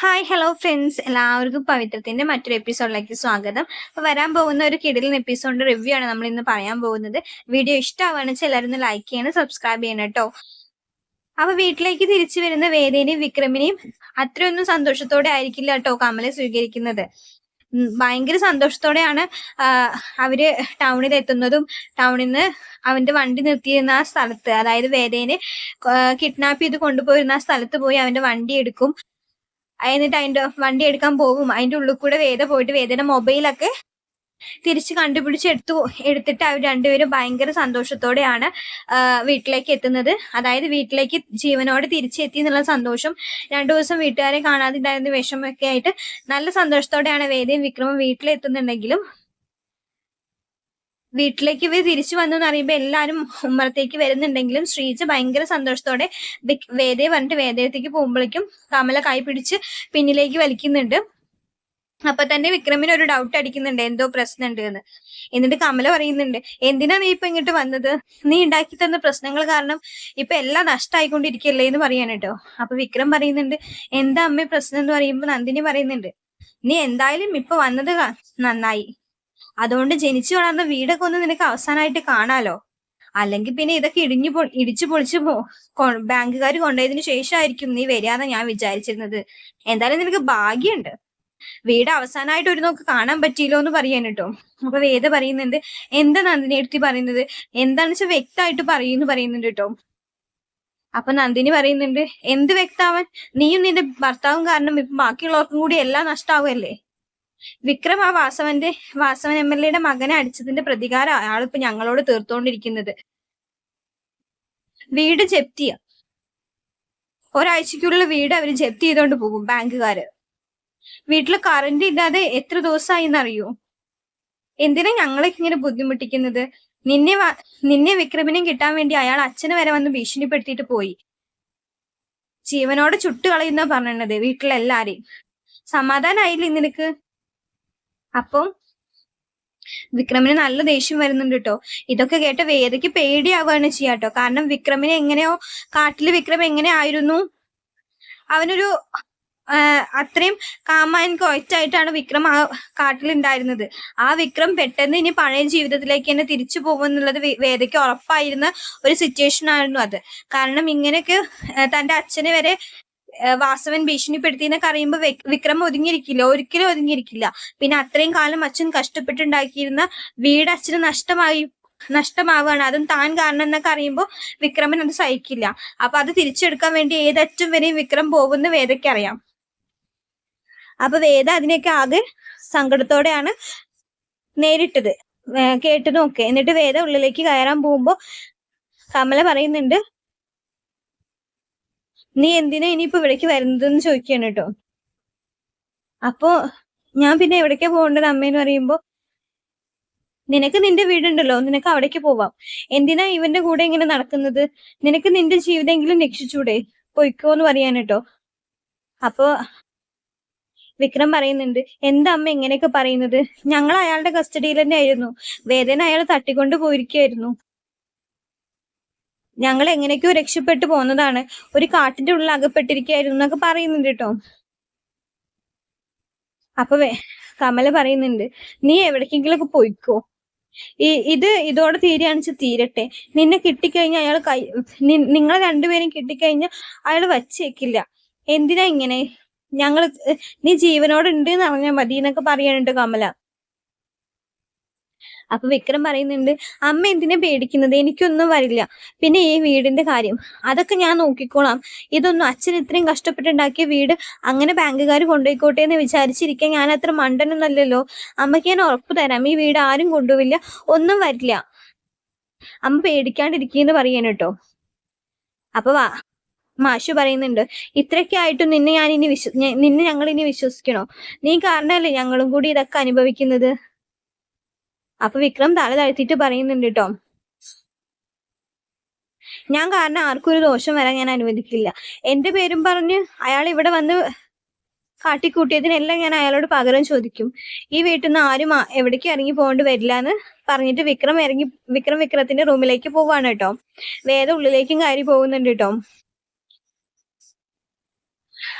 Hi hello friends എല്ലാവർക്കും പവിത്രത്തിന്റെ മറ്റൊരു എപ്പിസോഡിലേക്ക് സ്വാഗതം. അപ്പൊ വരാൻ പോകുന്ന ഒരു കിടിലൻ എപ്പിസോഡിന്റെ റിവ്യൂ ആണ് നമ്മൾ ഇന്ന് പറയാൻ പോകുന്നത്. വീഡിയോ ഇഷ്ടമാണെന്ന് വെച്ചാൽ എല്ലാവരും ലൈക്ക് ചെയ്യണം സബ്സ്ക്രൈബ് ചെയ്യണം കേട്ടോ അപ്പൊ വീട്ടിലേക്ക് തിരിച്ചു വരുന്ന വേദേനെയും വിക്രമിനെയും അത്രയൊന്നും സന്തോഷത്തോടെ ആയിരിക്കില്ല കേട്ടോ കമലെ സ്വീകരിക്കുന്നത്. ഭയങ്കര സന്തോഷത്തോടെയാണ് അവർ ടൗണിൽ എത്തുന്നതും ടൗണിൽ നിന്ന് അവന്റെ വണ്ടി നിർത്തിയിരുന്ന ആ സ്ഥലത്ത് അതായത് വേദേനെ കിഡ്നാപ്പ് ചെയ്ത് കൊണ്ടുപോയിരുന്ന ആ സ്ഥലത്ത് പോയി അവന്റെ വണ്ടി എടുക്കും. എന്നിട്ട് അതിന്റെ വണ്ടി എടുക്കാൻ പോകും. അതിന്റെ ഉള്ളിൽ കൂടെ വേദ പോയിട്ട് വേദയുടെ മൊബൈലൊക്കെ തിരിച്ച് കണ്ടുപിടിച്ച് എടുത്തു എടുത്തിട്ട് അവർ രണ്ടുപേരും ഭയങ്കര സന്തോഷത്തോടെയാണ് വീട്ടിലേക്ക് എത്തുന്നത്. അതായത് വീട്ടിലേക്ക് ജീവനോടെ തിരിച്ചെത്തി എന്നുള്ള സന്തോഷം. രണ്ടു ദിവസം വീട്ടുകാരെ കാണാതിണ്ടായിരുന്ന വിഷമൊക്കെ ആയിട്ട് നല്ല സന്തോഷത്തോടെയാണ് വേദയും വിക്രമം വീട്ടിലെത്തുന്നുണ്ടെങ്കിലും വീട്ടിലേക്ക് ഇവർ തിരിച്ചു വന്നു എന്ന് അറിയുമ്പോൾ എല്ലാവരും ഉമ്മറത്തേക്ക് വരുന്നുണ്ടെങ്കിലും ശ്രീജ ഭയങ്കര സന്തോഷത്തോടെ വേദയെ പറഞ്ഞിട്ട് വേദയത്തേക്ക് പോകുമ്പോഴേക്കും കമല കൈ പിടിച്ച് പിന്നിലേക്ക് വലിക്കുന്നുണ്ട്. അപ്പൊ തന്നെ വിക്രമിന് ഒരു ഡൗട്ട് അടിക്കുന്നുണ്ട് എന്തോ പ്രശ്നമുണ്ട് എന്ന്. എന്നിട്ട് കമല പറയുന്നുണ്ട് എന്തിനാ നീ ഇപ്പൊ ഇങ്ങോട്ട് വന്നത്? നീ ഉണ്ടാക്കി തന്ന പ്രശ്നങ്ങൾ കാരണം ഇപ്പൊ എല്ലാം നഷ്ടമായിക്കൊണ്ടിരിക്കല്ലേ എന്ന് പറയാൻ കേട്ടോ. അപ്പൊ വിക്രം പറയുന്നുണ്ട് എന്താ അമ്മ പ്രശ്നം? എന്ന് പറയുമ്പോ നന്ദിനി പറയുന്നുണ്ട് നീ എന്തായാലും ഇപ്പൊ വന്നത് നന്നായി. അതുകൊണ്ട് ജനിച്ചു വളർന്ന വീടൊക്കെ ഒന്ന് നിനക്ക് അവസാനമായിട്ട് കാണാലോ. അല്ലെങ്കിൽ പിന്നെ ഇതൊക്കെ ഇടിഞ്ഞു പൊ ഇടിച്ചു പൊളിച്ചു പോ ബാങ്കുകാർ കൊണ്ടുപോയതിനു ശേഷമായിരിക്കും നീ വരികയെന്ന് ഞാൻ വിചാരിച്ചിരുന്നത്. എന്തായാലും നിനക്ക് ഭാഗ്യമുണ്ട്. വീട് അവസാനമായിട്ട് ഒരു നോക്ക് കാണാൻ പറ്റിയില്ലോ എന്ന് പറയാൻ കേട്ടോ. അപ്പൊ വേദ പറയുന്നുണ്ട് എന്താ നന്ദിനി എടുത്തി പറയുന്നത്? എന്താണെന്ന് വെച്ചാൽ വ്യക്തമായിട്ട് പറയുന്നു പറയുന്നുണ്ട് കേട്ടോ. അപ്പൊ നന്ദിനി പറയുന്നുണ്ട് എന്ത് വ്യക്താവൻ നീയും നിന്റെ ഭർത്താവും കാരണം ബാക്കിയുള്ളവർക്കും കൂടി എല്ലാം നഷ്ടാവുമല്ലേ വിക്രം ആ വാസവന്റെ വാസവൻ എം എൽ എയുടെ മകനെ അടിച്ചതിന്റെ പ്രതികാരം അയാളിപ്പോ ഞങ്ങളോട് തീർത്തുകൊണ്ടിരിക്കുന്നത് വീട് ജപ്തിയ ഒരാഴ്ചക്കുള്ളിൽ വീട് അവർ ജപ്തി ചെയ്തോണ്ട് പോകും ബാങ്കുകാര്. വീട്ടിൽ കറണ്ട് ഇല്ലാതെ എത്ര ദിവസമായി എന്നറിയോ എന്തിനാ ഞങ്ങളെ ഇങ്ങനെ ബുദ്ധിമുട്ടിക്കുന്നത്? നിന്നെ നിന്നെ വിക്രമിനെ കിട്ടാൻ വേണ്ടി അയാൾ അച്ഛനെ വരെ വന്ന് ഭീഷണിപ്പെടുത്തിയിട്ട് പോയി. ജീവനോടെ ചുട്ടുകളയുന്ന പറഞ്ഞത് വീട്ടിലെല്ലാരെയും സമാധാനായില്ലേ നിനക്ക്? അപ്പം വിക്രമിന് നല്ല ദേഷ്യം വരുന്നുണ്ട് കേട്ടോ ഇതൊക്കെ കേട്ട വേദയ്ക്ക് പേടിയാവുകയാണ് ചെയ്യാട്ടോ കാരണം വിക്രമിനെ എങ്ങനെയോ കാട്ടിൽ വിക്രം എങ്ങനെ ആയിരുന്നു അവനൊരു അത്രയും കാമാൻ കൊയറ്റായിട്ടാണ് വിക്രം ആ കാട്ടിലുണ്ടായിരുന്നത്. ആ വിക്രം പെട്ടെന്ന് ഇനി പഴയ ജീവിതത്തിലേക്ക് തന്നെ തിരിച്ചു പോകുമെന്നുള്ളത് വേദയ്ക്ക് ഉറപ്പായിരുന്ന ഒരു സിറ്റുവേഷൻ ആയിരുന്നു അത്. കാരണം ഇങ്ങനെയൊക്കെ തന്റെ അച്ഛനെ വരെ ആഹ് ഭീഷണിപ്പെടുത്തി എന്നൊക്കെ അറിയുമ്പോൾ വിക്- വിക്രം ഒതുങ്ങിയിരിക്കില്ല. ഒരിക്കലും ഒതുങ്ങിയിരിക്കില്ല. പിന്നെ അത്രയും കാലം അച്ഛൻ കഷ്ടപ്പെട്ടുണ്ടാക്കിയിരുന്ന വീട് അച്ഛന് നഷ്ടമായി നഷ്ടമാവുകയാണ്. അതും താൻ കാരണം എന്നൊക്കെ അറിയുമ്പോൾ വിക്രമൻ അത് സഹിക്കില്ല. അപ്പൊ അത് തിരിച്ചെടുക്കാൻ വേണ്ടി ഏതറ്റം വരെയും വിക്രം പോകുന്ന വേദയ്ക്ക് അറിയാം. അപ്പൊ വേദ അതിനെയൊക്കെ ആകെ സങ്കടത്തോടെയാണ് നേരിട്ടത്. കേട്ടു ഒക്കെ എന്നിട്ട് വേദ ഉള്ളിലേക്ക് കയറാൻ പോകുമ്പോ കമല പറയുന്നുണ്ട് നീ എന്തിനാ ഇനിയിപ്പോ ഇവിടേക്ക് വരുന്നതെന്ന് ചോദിക്കാണ് കേട്ടോ. അപ്പോ ഞാൻ പിന്നെ എവിടേക്കാ പോകേണ്ടത് അമ്മേന്ന് പറയുമ്പോ നിനക്ക് നിന്റെ വീടുണ്ടല്ലോ നിനക്ക് അവിടേക്ക് പോവാം. എന്തിനാ ഇവന്റെ കൂടെ ഇങ്ങനെ നടക്കുന്നത്? നിനക്ക് നിന്റെ ജീവിതമെങ്കിലും രക്ഷിച്ചൂടെ? പൊയ്ക്കോന്ന് പറയാൻ കേട്ടോ. അപ്പോ വിക്രം പറയുന്നുണ്ട് എന്താ അമ്മ ഇങ്ങനെയൊക്കെ പറയുന്നത്? ഞങ്ങൾ അയാളുടെ കസ്റ്റഡിയിൽ തന്നെ ആയിരുന്നു വേദന അയാൾ തട്ടിക്കൊണ്ട് പോയിരിക്കുകയായിരുന്നു. ഞങ്ങൾ എങ്ങനെയൊക്കെയോ രക്ഷപ്പെട്ടു പോന്നതാണ് ഒരു കാട്ടിന്റെ ഉള്ളിൽ അകപ്പെട്ടിരിക്കുകയായിരുന്നു എന്നൊക്കെ പറയുന്നുണ്ട് കേട്ടോ. അപ്പൊ കമല പറയുന്നുണ്ട് നീ എവിടേക്കെങ്കിലൊക്കെ പോയിക്കോ. ഈ ഇത് ഇതോടെ തീരുകയാണെന്ന് തീരട്ടെ. നിന്നെ കിട്ടിക്കഴിഞ്ഞാൽ അയാൾ കൈ നിങ്ങളെ രണ്ടുപേരും കിട്ടിക്കഴിഞ്ഞാൽ അയാൾ വച്ചേക്കില്ല. എന്തിനാ ഇങ്ങനെ? ഞങ്ങൾ നീ ജീവനോടെ ഉണ്ട് എന്ന് പറഞ്ഞാൽ മതി എന്നൊക്കെ പറയാനുണ്ട് കമല. അപ്പൊ വിക്രം പറയുന്നുണ്ട് അമ്മ എന്തിനാ പേടിക്കുന്നത്? എനിക്കൊന്നും വരില്ല. പിന്നെ ഈ വീടിന്റെ കാര്യം. അതൊക്കെ ഞാൻ നോക്കിക്കോളാം. ഇതൊന്നും അച്ഛൻ ഇത്രയും കഷ്ടപ്പെട്ടുണ്ടാക്കിയ വീട് അങ്ങനെ ബാങ്കുകാർ കൊണ്ടുപോയിക്കോട്ടെ എന്ന് വിചാരിച്ചിരിക്കാൻ ഞാൻ അത്ര മണ്ടനൊന്നല്ലല്ലോ. അമ്മയ്ക്ക് ഞാൻ ഉറപ്പ് തരാം. ഈ വീട് ആരും കൊണ്ടുപോവില്ല. ഒന്നും വരില്ല. അമ്മ പേടിക്കാണ്ടിരിക്കുന്നു പറയാൻ കേട്ടോ. അപ്പൊ വാ. മാഷു പറയുന്നുണ്ട് ഇത്രയൊക്കെ ആയിട്ടും നിന്നെ ഞാൻ ഇനി വിശ്വ നിന്നെ ഞങ്ങൾ ഇനി വിശ്വസിക്കണോ? നീ കാരണമല്ലേ ഞങ്ങളും കൂടി ഇതൊക്കെ അനുഭവിക്കുന്നത്? അപ്പൊ വിക്രം തല താഴ്ത്തിയിട്ട് പറയുന്നുണ്ട് കേട്ടോ ഞാൻ കാരണം ആർക്കും ഒരു ദോഷം വരാൻ ഞാൻ അനുവദിക്കില്ല. എന്റെ പേരും പറഞ്ഞ് അയാൾ ഇവിടെ വന്ന് കാട്ടിക്കൂട്ടിയതിനെല്ലാം ഞാൻ അയാളോട് പകരം ചോദിക്കും. ഈ വീട്ടിൽ നിന്ന് ആരും എവിടേക്ക് ഇറങ്ങി പോകേണ്ടി വരില്ല എന്ന് പറഞ്ഞിട്ട് വിക്രം ഇറങ്ങി വിക്രം വിക്രത്തിന്റെ റൂമിലേക്ക് പോവാണ് കേട്ടോ വേദ ഉള്ളിലേക്കും കയറി പോകുന്നുണ്ട് കേട്ടോ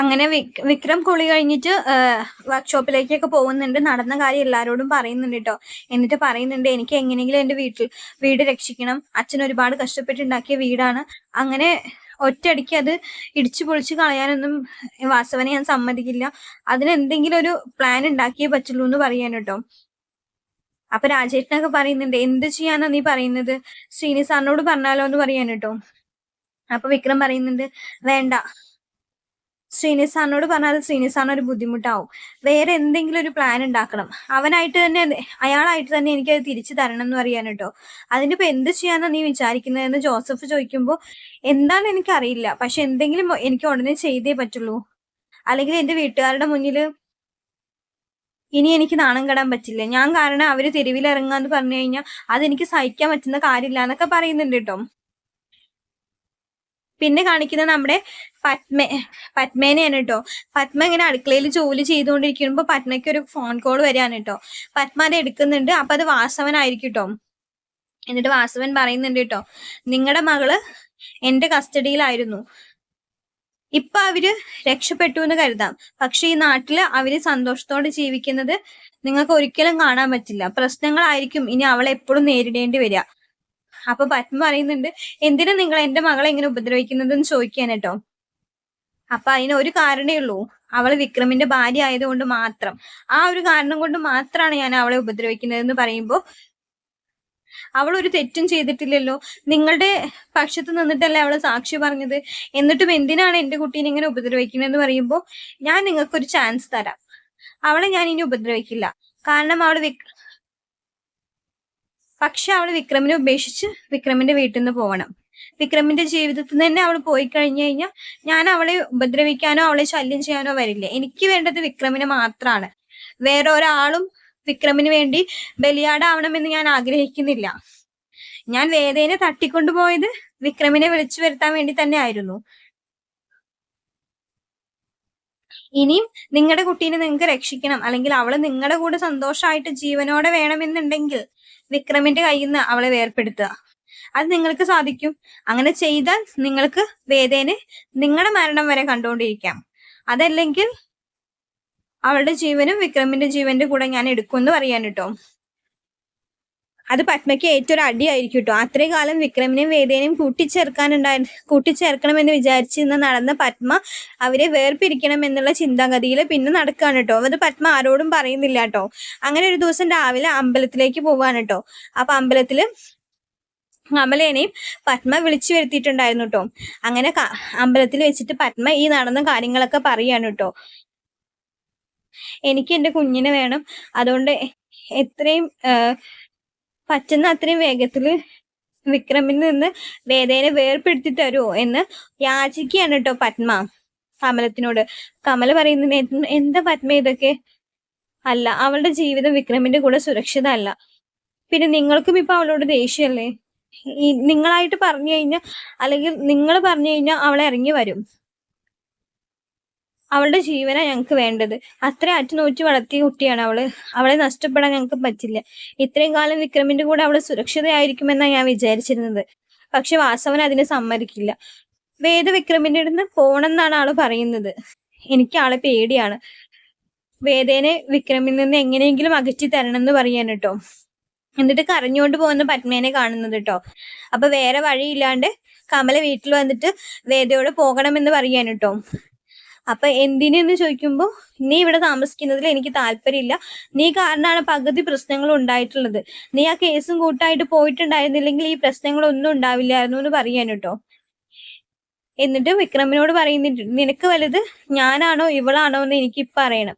അങ്ങനെ വിക് വിക്രം കുളി കഴിഞ്ഞിട്ട് വർക്ക്ഷോപ്പിലേക്കൊക്കെ പോകുന്നുണ്ട്. നടന്ന കാര്യം എല്ലാവരോടും പറയുന്നുണ്ട് കേട്ടോ എന്നിട്ട് പറയുന്നുണ്ട് എനിക്ക് എങ്ങനെയെങ്കിലും എന്റെ വീട്ടിൽ വീട് രക്ഷിക്കണം. അച്ഛൻ ഒരുപാട് കഷ്ടപ്പെട്ടുണ്ടാക്കിയ വീടാണ്. അങ്ങനെ ഒറ്റയടിക്ക് അത് ഇടിച്ചു പൊളിച്ച് കളയാനൊന്നും വാസവനെ ഞാൻ സമ്മതിക്കില്ല. അതിനെന്തെങ്കിലും ഒരു പ്ലാൻ ഉണ്ടാക്കിയേ പറ്റുള്ളൂ എന്ന് പറയാൻ കേട്ടോ അപ്പൊ രാജേട്ടനൊക്കെ പറയുന്നുണ്ട് എന്ത് ചെയ്യാന്നാ നീ പറയുന്നത്? ശ്രീനി സാറിനോട് പറഞ്ഞാലോ എന്ന് പറയാൻ കേട്ടോ അപ്പൊ വിക്രം പറയുന്നുണ്ട് വേണ്ട. ശ്രീനി സാറിനോട് പറഞ്ഞാൽ ശ്രീനി സാറിന് ഒരു ബുദ്ധിമുട്ടാവും. വേറെ എന്തെങ്കിലും ഒരു പ്ലാൻ ഉണ്ടാക്കണം. അവനായിട്ട് തന്നെ അയാളായിട്ട് തന്നെ എനിക്കത് തിരിച്ചു തരണം എന്ന് പറയാൻ കേട്ടോ. അതിനിപ്പോ എന്ത് ചെയ്യാന്നാ നീ വിചാരിക്കുന്നതെന്ന് ജോസഫ് ചോദിക്കുമ്പോൾ എന്താണ് എനിക്കറിയില്ല. പക്ഷെ എന്തെങ്കിലും എനിക്ക് ഉടനെ ചെയ്തേ പറ്റുള്ളൂ. അല്ലെങ്കിൽ എന്റെ വീട്ടുകാരുടെ മുന്നിൽ ഇനി എനിക്ക് നാണം കെടാൻ പറ്റില്ല. ഞാൻ കാരണം അവർ തെരുവിൽ ഇറങ്ങാന്ന് പറഞ്ഞു കഴിഞ്ഞാൽ അതെനിക്ക് സഹിക്കാൻ പറ്റുന്ന കാര്യമില്ല എന്നൊക്കെ പറയുന്നുണ്ട് കേട്ടോ. പിന്നെ കാണിക്കുന്നത് നമ്മുടെ പത്മ പത്മേനെയാണ് കേട്ടോ പത്മ ഇങ്ങനെ അടുക്കളയിൽ ജോലി ചെയ്തുകൊണ്ടിരിക്കുമ്പോൾ പത്മയ്ക്ക് ഒരു ഫോൺ കോൾ വരികയാണ് കേട്ടോ പത്മ അത് എടുക്കുന്നുണ്ട്. അപ്പം അത് വാസവനായിരിക്കും കേട്ടോ എന്നിട്ട് വാസവൻ പറയുന്നുണ്ട് കേട്ടോ നിങ്ങളുടെ മകൾ എന്റെ കസ്റ്റഡിയിലായിരുന്നു. ഇപ്പൊ അവർ രക്ഷപ്പെട്ടു എന്ന് കരുതാം. പക്ഷെ ഈ നാട്ടിൽ അവർ സന്തോഷത്തോടെ ജീവിക്കുന്നത് നിങ്ങൾക്ക് ഒരിക്കലും കാണാൻ പറ്റില്ല. പ്രശ്നങ്ങളായിരിക്കും ഇനി അവളെ എപ്പോഴും നേരിടേണ്ടി വരിക. അപ്പൊ പത്മ പറയുന്നുണ്ട് എന്തിനാ നിങ്ങൾ എന്റെ മകളെ ഇങ്ങനെ ഉപദ്രവിക്കുന്നതെന്ന് ചോദിക്കാൻ കേട്ടോ അപ്പൊ അതിന് ഒരു കാരണേ ഉള്ളൂ. അവൾ വിക്രമിന്റെ ഭാര്യ ആയതുകൊണ്ട് മാത്രം. ആ ഒരു കാരണം കൊണ്ട് മാത്രമാണ് ഞാൻ അവളെ ഉപദ്രവിക്കുന്നതെന്ന് പറയുമ്പോൾ അവൾ ഒരു തെറ്റും ചെയ്തിട്ടില്ലല്ലോ. നിങ്ങളുടെ പക്ഷത്ത് നിന്നിട്ടല്ലേ അവൾ സാക്ഷി പറഞ്ഞത്? എന്നിട്ടും എന്തിനാണ് എന്റെ കുട്ടീനെ ഇങ്ങനെ ഉപദ്രവിക്കുന്നതെന്ന് പറയുമ്പോൾ ഞാൻ നിങ്ങൾക്കൊരു ചാൻസ് തരാം. അവളെ ഞാൻ ഇനി ഉപദ്രവിക്കില്ല. കാരണം അവൾ വിക് പക്ഷെ അവൾ വിക്രമിനെ ഉപേക്ഷിച്ച് വിക്രമിന്റെ വീട്ടിൽ നിന്ന് പോകണം വിക്രമിന്റെ ജീവിതത്തിൽ തന്നെ അവൾ പോയി കഴിഞ്ഞു കഴിഞ്ഞാൽ ഞാൻ അവളെ ഉപദ്രവിക്കാനോ അവളെ ശല്യം ചെയ്യാനോ വരില്ല. എനിക്ക് വേണ്ടത് വിക്രമിനെ മാത്രമാണ് വേറെ ഒരാളും വിക്രമിന് വേണ്ടി ബലിയാടാവണമെന്ന് ഞാൻ ആഗ്രഹിക്കുന്നില്ല. ഞാൻ വേദേനെ തട്ടിക്കൊണ്ടുപോയത് വിക്രമിനെ വിളിച്ചു വരുത്താൻ വേണ്ടി തന്നെ ആയിരുന്നു. ഇനിയും നിങ്ങളുടെ കുട്ടീനെ നിങ്ങൾക്ക് രക്ഷിക്കണം. അല്ലെങ്കിൽ അവൾ നിങ്ങളുടെ കൂടെ സന്തോഷമായിട്ട് ജീവനോടെ വേണമെന്നുണ്ടെങ്കിൽ വിക്രമിന്റെ കയ്യിൽ നിന്ന് അവളെ വേർപ്പെടുത്തുക. അത് നിങ്ങൾക്ക് സാധിക്കും. അങ്ങനെ ചെയ്താൽ നിങ്ങൾക്ക് വേദേനെ നിങ്ങളുടെ മരണം വരെ കണ്ടുകൊണ്ടിരിക്കാം. അതല്ലെങ്കിൽ അവളുടെ ജീവനും വിക്രമിന്റെ ജീവന്റെ കൂടെ ഞാൻ എടുക്കുമെന്ന് പറയാൻ കേട്ടോ അത് പത്മയ്ക്ക് ഏറ്റവും ഒരു അടിയായിരിക്കും കേട്ടോ അത്രയും കാലം വിക്രമിനെയും വേദേനെയും കൂട്ടിച്ചേർക്കാനുണ്ടായി കൂട്ടിച്ചേർക്കണമെന്ന് വിചാരിച്ചിരുന്ന നടന്ന പത്മ അവരെ വേർപിരിക്കണം എന്നുള്ള ചിന്താഗതിയിൽ പിന്നെ നടക്കുകയാണ് കേട്ടോ അത് പത്മ ആരോടും പറയുന്നില്ല കേട്ടോ അങ്ങനെ ഒരു ദിവസം രാവിലെ അമ്പലത്തിലേക്ക് പോവാണ് കേട്ടോ അപ്പൊ അമ്പലത്തിൽ അമലേനെയും പത്മ വിളിച്ചു വരുത്തിയിട്ടുണ്ടായിരുന്നു കേട്ടോ അങ്ങനെ അമ്പലത്തിൽ വെച്ചിട്ട് പത്മ ഈ നടന്ന കാര്യങ്ങളൊക്കെ പറയാണ് കേട്ടോ എനിക്ക് എന്റെ കുഞ്ഞിനെ വേണം. അതുകൊണ്ട് എത്രയും പറ്റുന്ന അത്രയും വേഗത്തിൽ വിക്രമിൽ നിന്ന് വേദേനെ വേർപ്പെടുത്തി തരുമോ എന്ന് യാചിക്കുകയാണ് കേട്ടോ പത്മ കമലത്തിനോട്. കമല പറയുന്നത് എന്താ പത്മ ഇതൊക്കെ? അല്ല അവളുടെ ജീവിതം വിക്രമിന്റെ കൂടെ സുരക്ഷിതമല്ല. പിന്നെ നിങ്ങൾക്കും ഇപ്പൊ അവളോട് ദേഷ്യമല്ലേ? ഈ നിങ്ങളായിട്ട് പറഞ്ഞു കഴിഞ്ഞാൽ അല്ലെങ്കിൽ നിങ്ങൾ പറഞ്ഞു കഴിഞ്ഞാൽ അവളെ ഇറങ്ങി വരും. അവളുടെ ജീവനാണ് ഞങ്ങൾക്ക് വേണ്ടത്. അത്ര അറ്റുനോറ്റ് വളർത്തിയ കുട്ടിയാണ് അവൾ. അവളെ നഷ്ടപ്പെടാൻ ഞങ്ങൾക്ക് പറ്റില്ല. ഇത്രയും കാലം വിക്രമിന്റെ കൂടെ അവൾ സുരക്ഷിതയായിരിക്കുമെന്നാണ് ഞാൻ വിചാരിച്ചിരുന്നത്. പക്ഷെ വാസവൻ അതിനെ സമ്മതിക്കില്ല. വേദ വിക്രമിന്റെ അടുത്ത് പോണെന്നാണ് ആൾ പറയുന്നത്. എനിക്ക് ആളെ പേടിയാണ്. വേദേനെ വിക്രമിൽ നിന്ന് എങ്ങനെയെങ്കിലും അകറ്റി തരണം എന്ന് പറയാൻ കേട്ടോ. എന്നിട്ട് കരഞ്ഞുകൊണ്ട് പോകുന്ന പത്മേനെ കാണുന്നത് കേട്ടോ. അപ്പൊ വേറെ വഴിയില്ലാണ്ട് കമല വീട്ടിൽ വന്നിട്ട് വേദയോട് പോകണമെന്ന് പറയാൻ കേട്ടോ. അപ്പൊ എന്തിനെന്ന് ചോദിക്കുമ്പോൾ നീ ഇവിടെ താമസിക്കുന്നതിൽ എനിക്ക് താല്പര്യമില്ല. നീ കാരണമാണ് പകുതി പ്രശ്നങ്ങൾ ഉണ്ടായിട്ടുള്ളത്. നീ ആ കേസും കൂട്ടായിട്ട് പോയിട്ടുണ്ടായിരുന്നില്ലെങ്കിൽ ഈ പ്രശ്നങ്ങളൊന്നും ഉണ്ടാവില്ലായിരുന്നു എന്ന് പറയാൻ കേട്ടോ. എന്നിട്ട് വിക്രമിനോട് പറയുന്നുണ്ട് നിനക്ക് വലുത് ഞാനാണോ ഇവളാണോ എന്ന് എനിക്ക് ഇപ്പൊ അറിയണം.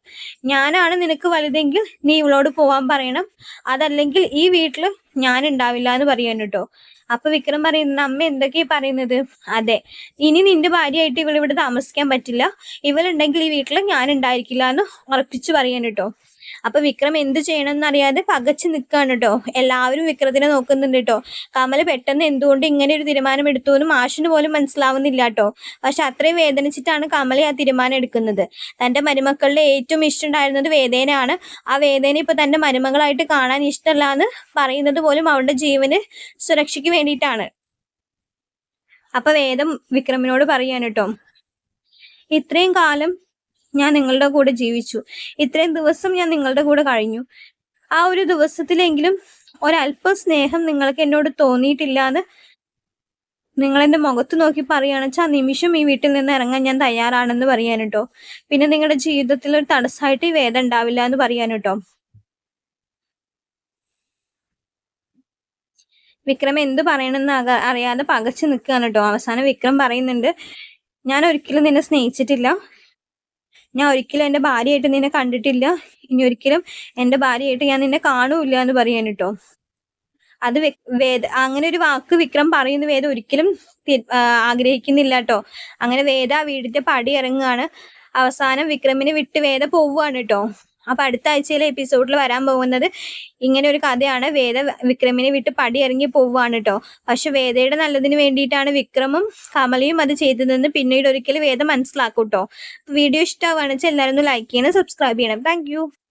ഞാനാണ് നിനക്ക് വലുതെങ്കിൽ നീ ഇവളോട് പോവാൻ പറയണം. അതല്ലെങ്കിൽ ഈ വീട്ടിൽ ഞാൻ ഉണ്ടാവില്ല എന്ന് പറയാൻ കേട്ടോ. അപ്പൊ വിക്രം പറയുന്നത് അമ്മ എന്തൊക്കെയാ പറയുന്നത്? അതെ ഇനി നിന്റെ ഭാര്യയായിട്ട് ഇവളിവിടെ താമസിക്കാൻ പറ്റില്ല. ഇവളുണ്ടെങ്കിൽ ഈ വീട്ടിൽ ഞാൻ ഉണ്ടായിരിക്കില്ല എന്ന് ഉറപ്പിച്ചു പറയാൻ കേട്ടോ. അപ്പൊ വിക്രം എന്ത് ചെയ്യണം എന്നറിയാതെ പകച്ചു നിൽക്കുകയാണ് കേട്ടോ എല്ലാവരും വിക്രത്തിനെ നോക്കുന്നുണ്ട് കേട്ടോ കമൽ പെട്ടെന്ന് എന്തുകൊണ്ട് ഇങ്ങനെ ഒരു തീരുമാനം എടുത്തു എന്ന് മാഷിന് പോലും മനസ്സിലാവുന്നില്ല കേട്ടോ പക്ഷെ അത്രയും വേദനിച്ചിട്ടാണ് കമൽ ആ തീരുമാനം എടുക്കുന്നത്. തന്റെ മരുമക്കളുടെ ഏറ്റവും ഇഷ്ടമുണ്ടായിരുന്നത് വേദനയാണ്. ആ വേദന ഇപ്പൊ തന്റെ മരുമകളായിട്ട് കാണാൻ ഇഷ്ടമല്ല എന്ന് പറയുന്നത് പോലും അവളുടെ ജീവന് സുരക്ഷയ്ക്ക് വേണ്ടിയിട്ടാണ്. അപ്പൊ വേദം വിക്രമിനോട് പറയാൻ കേട്ടോ ഇത്രയും കാലം ഞാൻ നിങ്ങളുടെ കൂടെ ജീവിച്ചു. ഇത്രയും ദിവസം ഞാൻ നിങ്ങളുടെ കൂടെ കഴിഞ്ഞു. ആ ഒരു ദിവസത്തിലെങ്കിലും ഒരല്പം സ്നേഹം നിങ്ങൾക്ക് എന്നോട് തോന്നിയിട്ടില്ല എന്ന് നിങ്ങൾ മുഖത്ത് നോക്കി പറയുകയാണെന്ന് വെച്ചാൽ ആ നിമിഷം ഈ വീട്ടിൽ നിന്ന് ഇറങ്ങാൻ ഞാൻ തയ്യാറാണെന്ന് പറയാൻ കേട്ടോ പിന്നെ നിങ്ങളുടെ ജീവിതത്തിൽ ഒരു തടസ്സമായിട്ട് ഈ വേദന ഉണ്ടാവില്ല എന്ന് പറയാൻ കേട്ടോ വിക്രം എന്ത് പറയണമെന്ന് അറിയാതെ പകച്ചു നിൽക്കുകയാണ് കേട്ടോ. അവസാനം വിക്രം പറയുന്നുണ്ട് ഞാൻ ഒരിക്കലും നിന്നെ സ്നേഹിച്ചിട്ടില്ല. ഞാൻ ഒരിക്കലും എന്റെ ഭാര്യയായിട്ട് നിന്നെ കണ്ടിട്ടില്ല. ഇനി ഒരിക്കലും എന്റെ ഭാര്യയായിട്ട് ഞാൻ നിന്നെ കാണൂല്ല എന്ന് പറയാൻ കേട്ടോ. അത് വേദ അങ്ങനെ ഒരു വാക്ക് വിക്രം പറയുന്ന വേദ ഒരിക്കലും ആഗ്രഹിക്കുന്നില്ല കേട്ടോ. അങ്ങനെ വേദ വീടിന്റെ പടി ഇറങ്ങുകയാണ് അവസാനം വിക്രമിനെ വിട്ട് വേദ പോവുകയാണ് കേട്ടോ. അപ്പൊ അടുത്ത ആഴ്ചയിലെ എപ്പിസോഡിൽ വരാൻ പോകുന്നത് ഇങ്ങനെ ഒരു കഥയാണ്. വേദ വിക്രമിനെ വിട്ട് പടി ഇറങ്ങി പോവുകയാണ് കേട്ടോ പക്ഷെ വേദയുടെ നല്ലതിന് വേണ്ടിയിട്ടാണ് വിക്രമും കമലയും അത് ചെയ്തതെന്ന് പിന്നീട് ഒരിക്കലും വേദ മനസ്സിലാക്കും കേട്ടോ വീഡിയോ ഇഷ്ടമാവുകയാണെന്ന് വെച്ചാൽ എല്ലാവരും ഒന്ന് ലൈക്ക് ചെയ്യണം സബ്സ്ക്രൈബ് ചെയ്യണം. താങ്ക്